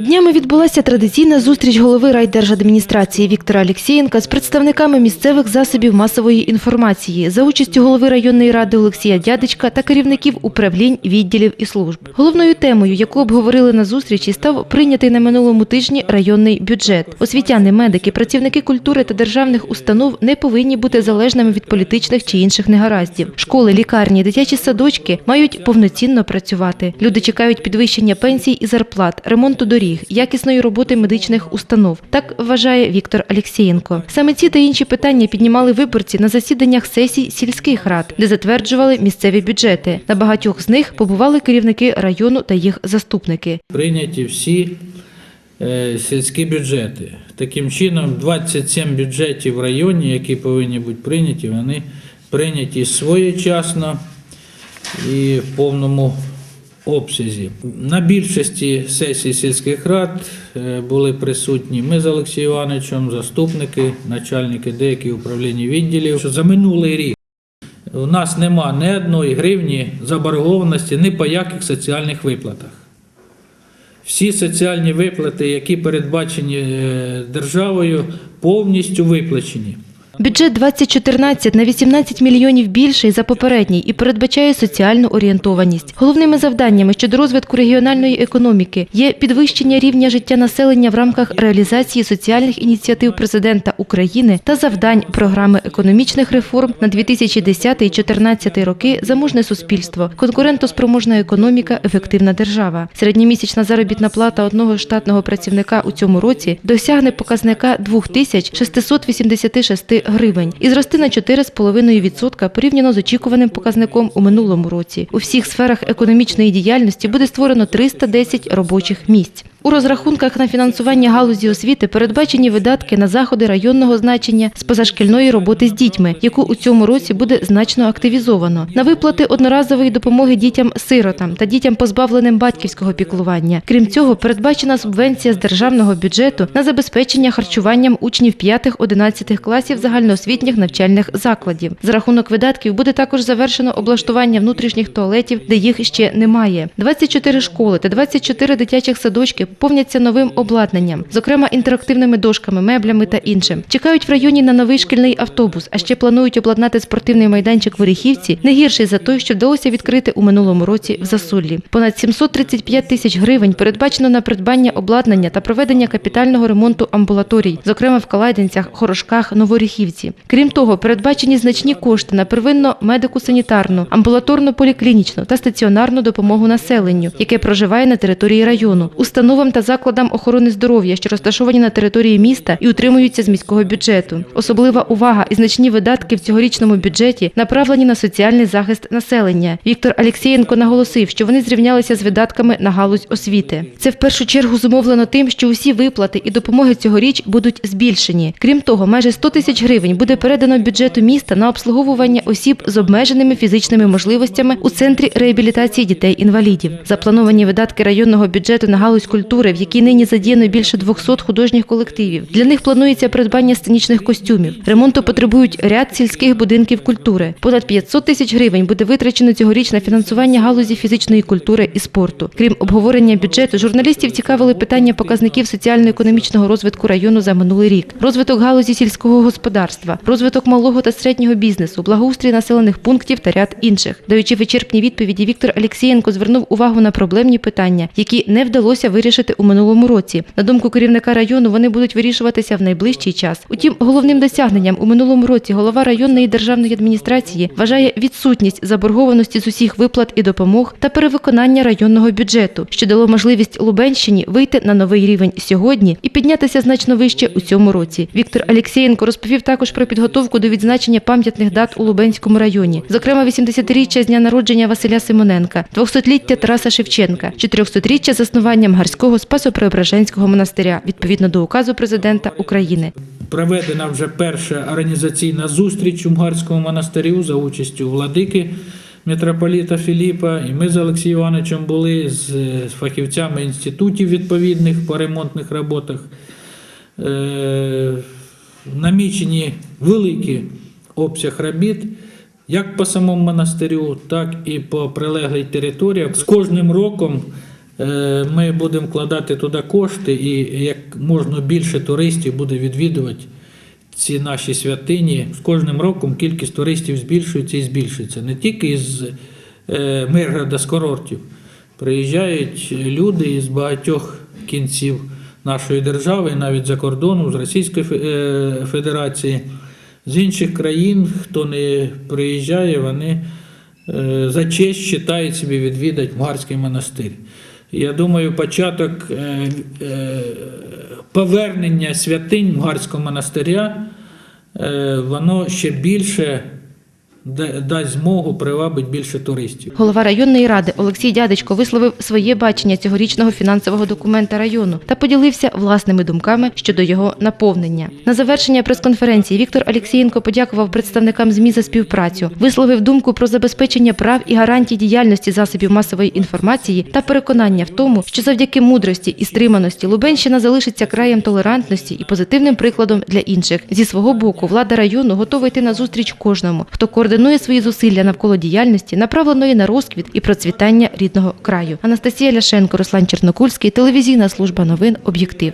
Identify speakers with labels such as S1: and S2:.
S1: Днями відбулася традиційна зустріч голови райдержадміністрації Віктора Алєксєєнка з представниками місцевих засобів масової інформації за участю голови районної ради Олексія Дядечка та керівників управлінь, відділів і служб. Головною темою, яку обговорили на зустрічі, став прийнятий на минулому тижні районний бюджет. Освітяни, медики, працівники культури та державних установ не повинні бути залежними від політичних чи інших негараздів. Школи, лікарні, дитячі садочки мають повноцінно працювати. Люди чекають підвищення пенсій і зарплат, ремонту доріг, якісної роботи медичних установ. Так вважає Віктор Алєксєєнко. Саме ці та інші питання піднімали виборці на засіданнях сесій сільських рад, де затверджували місцеві бюджети. На багатьох з них побували керівники району та їх заступники.
S2: Прийняті всі е, сільські бюджети. Таким чином, 27 бюджетів в районі, які повинні бути прийняті, вони прийняті своєчасно і в повному обсязі. На більшості сесій сільських рад е, були присутні ми з Олексієм Івановичем, заступники, начальники деяких управлінь відділів. Що За минулий рік у нас нема ні одної гривні заборгованості ні по яких соціальних виплатах. Всі соціальні виплати, які передбачені е, державою, повністю виплачені.
S1: Бюджет 2014 на 18 мільйонів більший за попередній і передбачає соціальну орієнтованість. Головними завданнями щодо розвитку регіональної економіки є підвищення рівня життя населення в рамках реалізації соціальних ініціатив президента України та завдань програми економічних реформ на 2010-2014 роки Заможне суспільство, конкурентоспроможна економіка, ефективна держава. Середньомісячна заробітна плата одного штатного працівника у цьому році досягне показника 2686 гривень і зрости на 4,5% порівняно з очікуваним показником у минулому році. У всіх сферах економічної діяльності буде створено 310 робочих місць. У розрахунках на фінансування галузі освіти передбачені видатки на заходи районного значення з позашкільної роботи з дітьми, яку у цьому році буде значно активізовано, на виплати одноразової допомоги дітям-сиротам та дітям, позбавленим батьківського піклування. Крім цього, передбачена субвенція з державного бюджету на забезпечення харчуванням учнів 5-11 класів загальноосвітніх навчальних закладів. За рахунок видатків буде також завершено облаштування внутрішніх туалетів, де їх ще немає. 24 школи та 24 дитячих садочки повняться новим обладнанням, зокрема інтерактивними дошками, меблями та іншим. Чекають в районі на новий шкільний автобус, а ще планують обладнати спортивний майданчик в Оріхівці, не гірший за той, що вдалося відкрити у минулому році в Засуллі. Понад 735 тисяч гривень передбачено на придбання обладнання та проведення капітального ремонту амбулаторій, зокрема в Калайденцях, Хорошках, Новоріхівці. Крім того, передбачені значні кошти на первинно медико-санітарну, амбулаторно-поліклінічну та стаціонарну допомогу населенню, яке проживає на території району, установам та закладам охорони здоров'я, що розташовані на території міста і утримуються з міського бюджету. Особлива увага і значні видатки в цьогорічному бюджеті направлені на соціальний захист населення. Віктор Алєксєєнко наголосив, що вони зрівнялися з видатками на галузь освіти. Це в першу чергу зумовлено тим, що усі виплати і допомоги цьогоріч будуть збільшені. Крім того, майже 100 тисяч гривень буде передано бюджету міста на обслуговування осіб з обмеженими фізичними можливостями у центрі реабілітації дітей-інвалідів. Заплановані видатки районного бюджету на галузь культури, в якій нині задіяно більше 200 художніх колективів. Для них планується придбання сценічних костюмів. Ремонту потребують ряд сільських будинків культури. Понад 500 тисяч гривень буде витрачено цьогоріч на фінансування галузі фізичної культури і спорту. Крім обговорення бюджету, журналістів цікавили питання показників соціально-економічного розвитку району за минулий рік, розвиток галузі сільського господарства, розвиток малого та середнього бізнесу, благоустрій населених пунктів та ряд інших. Даючи вичерпні відповіді, Віктор Алєксєєнко звернув увагу на проблемні питання, які не вдалося вирішити у минулому році. На думку керівника району, вони будуть вирішуватися в найближчий час. Утім, головним досягненням у минулому році голова районної державної адміністрації вважає відсутність заборгованості з усіх виплат і допомог та перевиконання районного бюджету, що дало можливість Лубенщині вийти на новий рівень сьогодні і піднятися значно вище у цьому році. Віктор Алєксєєнко розповів також про підготовку до відзначення пам'ятних дат у Лубенському районі, зокрема 80-річчя з дня народження Василя Симоненка, 200-ліття Тараса Шевченка, 400-річчя заснування Мгарського Спасо-Преображенського монастиря відповідно до указу президента України.
S2: Проведена вже перша організаційна зустріч у Мгарському монастирю за участю владики митрополіта Філіпа. І ми з Олексієм Івановичем були з фахівцями інститутів відповідних по ремонтних роботах. Е, намічені великий обсяг робіт. Як по самому монастирю, так і по прилеглій території. З кожним роком ми будемо вкладати туди кошти, і як можна більше туристів буде відвідувати ці наші святині. З кожним роком кількість туристів збільшується і збільшується. Не тільки з е, Миргорода, з курортів. Приїжджають люди із багатьох кінців нашої держави, навіть за кордону, з Російської е, Федерації, з інших країн, хто не приїжджає, вони е, за честь вважають собі відвідати Мгарський монастир. Я думаю, початок е, е, повернення святинь Мгарського монастиря, е, воно ще більше дасть змогу привабити більше туристів.
S1: Голова районної ради Олексій Дядечко висловив своє бачення цьогорічного фінансового документа району та поділився власними думками щодо його наповнення. На завершення прес-конференції Віктор Алексієнко подякував представникам ЗМІ за співпрацю, висловив думку про забезпечення прав і гарантій діяльності засобів масової інформації та переконання в тому, що завдяки мудрості і стриманості Лубенщина залишиться краєм толерантності і позитивним прикладом для інших. Зі свого боку, влада району готова йти на зустріч кожному, хто координує свої зусилля навколо діяльності, направленої на розквіт і процвітання рідного краю. Анастасія Ляшенко, Руслан Чернокульський, телевізійна служба новин Об'єктив.